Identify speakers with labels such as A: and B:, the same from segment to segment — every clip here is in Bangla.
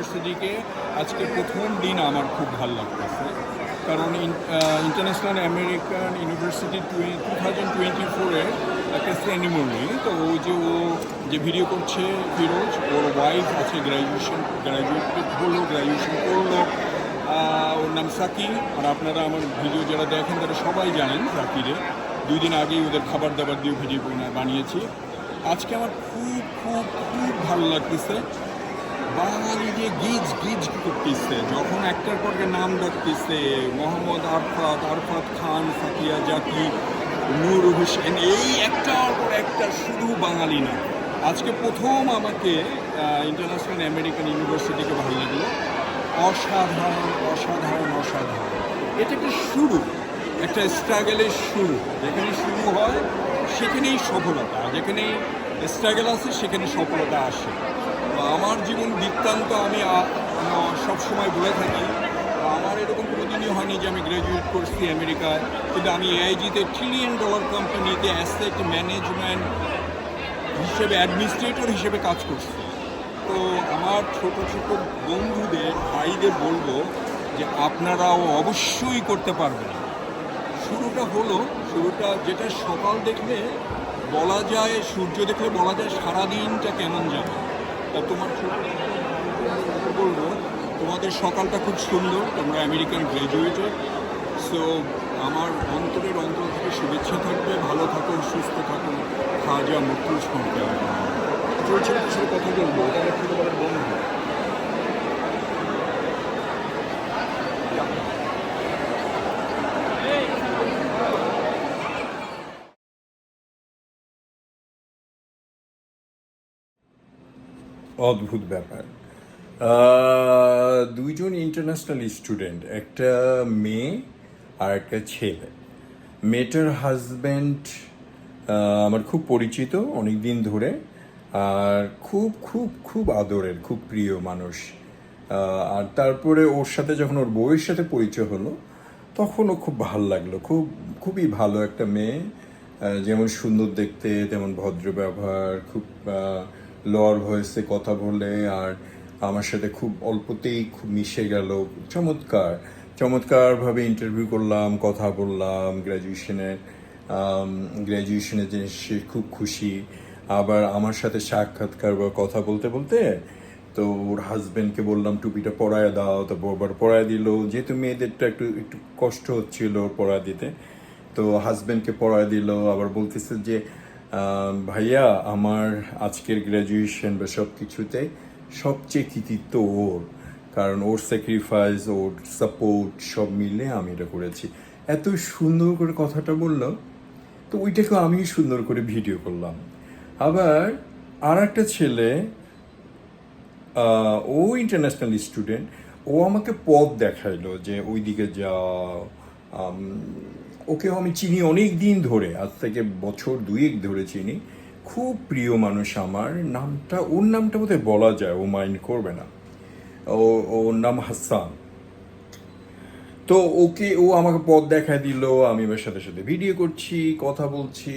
A: ইউনিভার্সিটিকে আজকে প্রথম দিন আমার খুব ভালো লাগতেছে। কারণ international American university two thousand twenty ফোরে একটা সেরিমনি তো ও যে ও যে ভিডিও করছে ফিরোজ, ওর ওয়াইফ আছে গ্র্যাজুয়েশন গ্র্যাজুয়েট হলো গ্র্যাজুয়েশন করল। ওর নাম সাকি। আর আপনারা আমার ভিডিও যারা দেখেন, তারা সবাই জানেন সাকিরে। দুই দিন আগেই ওদের খাবার দাবার দিয়ে ভিডিও বানিয়েছি। আজকে আমার খুব খুব খুব ভালো লাগতেছে। বাঙালি যে গিজ গিজ করতেছে, যখন একটার পর নাম ডাকতেছে, মোহাম্মদ আরফাত আরফাত খান, সাকিয়া জাকি, নূর হোসেন, এই একটার পর একটা শুধু বাঙালি না। আজকে প্রথম আমাকে ইন্টারন্যাশনাল আমেরিকান ইউনিভার্সিটিকে ভালো লাগল। অসাধারণ অসাধারণ অসাধারণ। এটা একটা শুরু, একটা স্ট্রাগলের শুরু। যেখানে শুরু হয়, সেখানেই সফলতা। যেখানেই স্ট্রাগল আছে, সেখানে সফলতা আসে। আমার জীবন বৃত্তান্ত আমি সবসময় বলে থাকি। আমার এরকম কোনোদিনই হয়নি যে আমি গ্র্যাজুয়েট করছি আমেরিকায়। কিন্তু আমি এআইজিতে ট্রিলিয়ন ডলার কোম্পানিতে অ্যাসেট ম্যানেজমেন্ট হিসেবে অ্যাডমিনিস্ট্রেটর হিসেবে কাজ করছি। তো আমার ছোট ছোট বন্ধুদের, ভাইদের বলব যে আপনারাও অবশ্যই করতে পারবেন। শুরুটা হলো, শুরুটা যেটা সকাল দেখলে বলা যায়, সূর্য দেখলে বলা যায় সারাদিনটা কেমন যাবে তোমার বলব। তোমাদের সকালটা খুব সুন্দর, তোমরা আমেরিকান গ্র্যাজুয়েটেড সো আমার অন্তরের অন্তর থেকে শুভেচ্ছা থাকবে, ভালো থাকো, সুস্থ থাকো খাজা মুক্ত সরকার চলছে কথা বলব আমার ছোটবেলার বন্ধু।
B: অদ্ভুত ব্যাপার। দুইজন ইন্টারন্যাশনাল স্টুডেন্ট একটা মেয়ে আর একটা ছেলে। মেয়েটার হাজব্যান্ড আমার খুব পরিচিত অনেক দিন ধরে আর খুব খুব খুব আদরের, খুব প্রিয় মানুষ। আর তারপরে ওর সাথে যখন ওর বউয়ের সাথে পরিচয় হলো তখনও খুব ভালো লাগল। খুব, খুবই ভালো একটা মেয়ে। যেমন সুন্দর দেখতে, তেমন ভদ্র ব্যবহার, খুব লর ভয়েসে কথা বলে, আর আমার সাথে খুব অল্পতেই খুব মিশে গেল। চমৎকার, চমৎকারভাবে ইন্টারভিউ করলাম, কথা বললাম গ্র্যাজুয়েশনের গ্র্যাজুয়েশনের যে সে খুব খুশি। আবার আমার সাথে সাক্ষাৎকার বা কথা বলতে বলতে তো ওর হাজবেন্ডকে বললাম, টুপিটা পরায় দাও। তো আবার পরায় দিল। যেহেতু মেয়েদেরটা একটু একটু কষ্ট হচ্ছিল পরায় দিতে, তো হাজব্যান্ডকে পড়ায় দিল। আবার বলতেছে যে ভাইয়া, আমার আজকের গ্র্যাজুয়েশন বা সব কিছুতে সবচেয়ে কৃতিত্ব ওর, কারণ ওর স্যাক্রিফাইস ওর সাপোর্ট সব মিলে আমি এটা করেছি। এত সুন্দর করে কথাটা বলল, তো ওইটাকে আমি সুন্দর করে ভিডিও করলাম। আবার আর একটা ছেলে ও ইন্টারন্যাশনাল স্টুডেন্ট ও আমাকে পথ দেখাইলো যে ওইদিকে যাও ওকেও আমি চিনি অনেক দিন ধরে, আজ থেকে বছর দুয়েক ধরে চিনি। খুব প্রিয় মানুষ আমার, নামটা, ওর নামটা বোধহয় বলা যায়, ও মাইন্ড করবে না। ও, ওর নাম হাসান। তো ওকে, ও আমাকে পথ দেখায় দিল, আমি ওর সাথে সাথে ভিডিও করছি, কথা বলছি,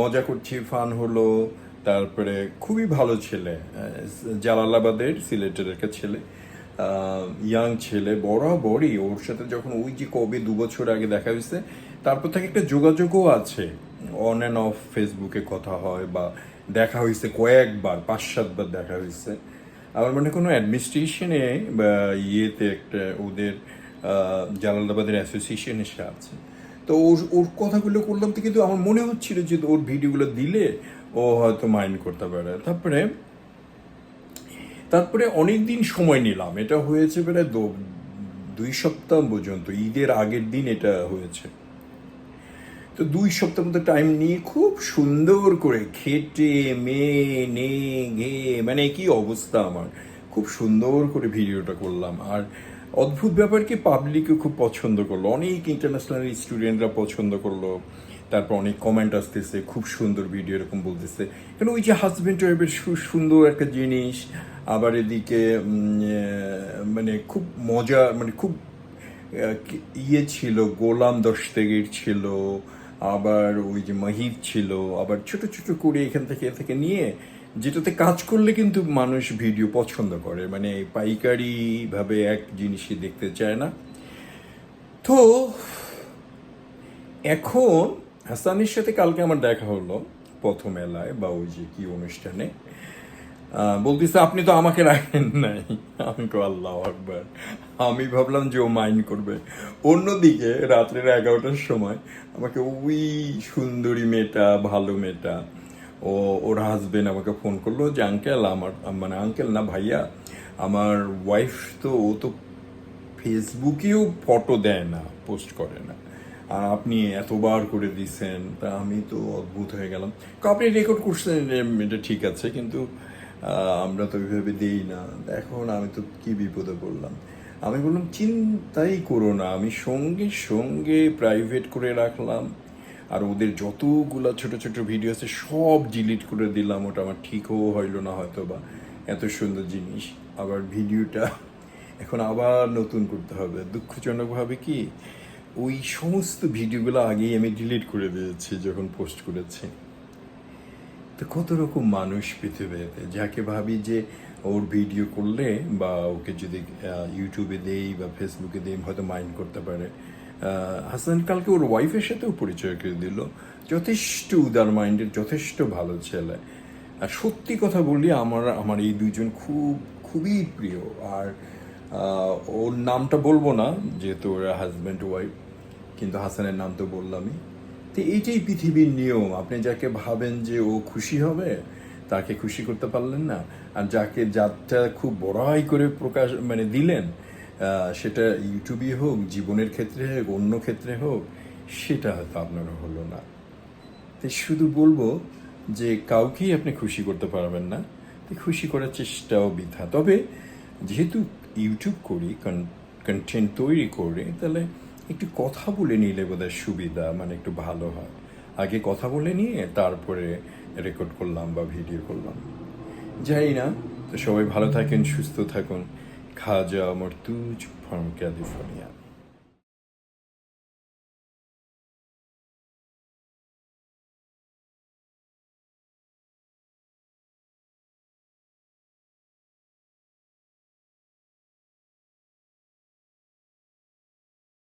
B: মজা করছি, ফান হলো। তারপরে খুবই ভালো ছেলে জালালাবাদের সিলেটের একটা ছেলে ইয়াং ছেলে, বরাবরই। ওর সাথে যখন ওই যে কবে দু বছর আগে দেখা হয়েছে তারপর থেকে একটা যোগাযোগও আছে। অন অ্যান্ড অফ ফেসবুকে কথা হয় বা দেখা হয়েছে কয়েকবার, পাঁচ, সাতবার দেখা হয়েছে। আমার মনে কোনো অ্যাডমিনিস্ট্রেশনে বা ইয়েতে একটা ওদের জালালাবাদের অ্যাসোসিয়েশনে সে আছে। তো ওর ওর কথাগুলো করলাম তো কিন্তু আমার মনে হচ্ছিল যে ওর ভিডিওগুলো দিলে ও হয়তো মাইন্ড করতে পারে। তারপরে তারপরে অনেক দিন সময় নিলাম। এটা হয়েছে প্রায় দুই সপ্তাহ পর্যন্ত। ঈদের আগের দিন এটা হয়েছে। তো দুই সপ্তাহ মতো টাইম নিয়ে খুব সুন্দর করে খেটে, মেয়ে, নে, ঘে মানে কি অবস্থা আমার। খুব সুন্দর করে ভিডিওটা করলাম। আর অদ্ভুত ব্যাপার কি পাবলিকও খুব পছন্দ করল। অনেক ইন্টারন্যাশনাল স্টুডেন্টরা পছন্দ করল। তারপর অনেক কমেন্ট আসতেছে, খুব সুন্দর ভিডিও এরকম বলতেছে। কারণ ওই যে হাজব্যান্ড ওয়াইফের সুন্দর একটা জিনিস, আবার এদিকে মানে খুব মজা মানে খুব ইয়ে ছিল, গোলাম দশতেগির ছিল। আবার ওই যে মাহিব ছিল, আবার ছোট ছোট করে এখান থেকে থেকে নিয়ে, যেটাতে কাজ করলে কিন্তু মানুষ ভিডিও পছন্দ করে। মানে পাইকারি ভাবে এক জিনিসই দেখতে চায় না। তো, এখন হাসানের সাথে কালকে আমার দেখা হলো প্রথম এলায় বা ওই যে কি অনুষ্ঠানে। বলতেছে, আপনি তো আমাকে রাখেন নাই। আমি তো আল্লাহ আকবার। আমি ভাবলাম যে ও মাইন্ড করবে। অন্যদিকে রাত্রের এগারোটার সময় আমাকে ওই সুন্দরী মেয়েটা, ভালো মেয়েটা, ও, ওর হাজবেন্ড আমাকে ফোন করল যে, আঙ্কেল, আমার মানে আঙ্কেল না, ভাইয়া, আমার ওয়াইফ তো, ও তো ফেসবুকেও ফটো দেয় না পোস্ট করে না। আর আপনি এতবার করে দিছেন, তা আমি তো অদ্ভুত হয়ে গেলাম। আপনি রেকর্ড করছেন এটা ঠিক আছে, কিন্তু আমরা তো ওইভাবে দিই না। এখন আমি তো কি বিপদে পড়লাম। আমি বললাম, চিন্তাই করো না, আমি সঙ্গে সঙ্গে প্রাইভেট করে রাখলাম। আর ওদের যতগুলা ছোট ছোট ভিডিও আছে, সব ডিলিট করে দিলাম। ওটা আমার ঠিকও হইল না হয়তো বা এত সুন্দর জিনিস। আবার ভিডিওটা এখন আবার নতুন করতে হবে। দুঃখজনকভাবে কি, ওই সমস্ত ভিডিওগুলো আগেই আমি ডিলিট করে দিয়েছি যখন পোস্ট করেছি। তো কত রকম মানুষ পৃথিবীতে? যাকে ভাবি যে ওর ভিডিও করলে বা ওকে যদি ইউটিউবে দেই বা ফেসবুকে দেই হয়তো মাইন্ড করতে পারে। হাসান, কালকে ওর ওয়াইফের সাথেও পরিচয় করে দিল। যথেষ্ট উদার মাইন্ডের যথেষ্ট ভালো ছেলে। আর সত্যি কথা বললি আমার আমার এই দুজন খুব, খুবই প্রিয়। আর ওর নামটা বলব না, যেহেতু ওরা হাজব্যান্ড ওয়াইফ কিন্তু হাসানের নাম তো বললামই। তো এইটাই পৃথিবীর নিয়ম। আপনি যাকে ভাবেন যে ও খুশি হবে, তাকে খুশি করতে পারলেন না। আর যাকে যারটা খুব বড়াই করে প্রকাশ মানে দিলেন সেটা ইউটিউবই হোক, জীবনের ক্ষেত্রে হোক, অন্য ক্ষেত্রে হোক, সেটা হয়তো আপনার হলো না। তো শুধু বলব যে কাউকেই আপনি খুশি করতে পারবেন না। তো খুশি করার চেষ্টাও বৃথা। তবে যেহেতু ইউটিউব করি কন্টেন্ট তৈরি করি, তাহলে একটু কথা বলে নিলে বোধহয় সুবিধা মানে একটু ভালো হয়। আগে কথা বলে নিয়ে তারপরে রেকর্ড করলাম বা ভিডিও করলাম। যাই না, তো সবাই ভালো থাকেন, সুস্থ থাকুন। খাজা তুজ ফ্রম ক্যালিফোর্নিয়া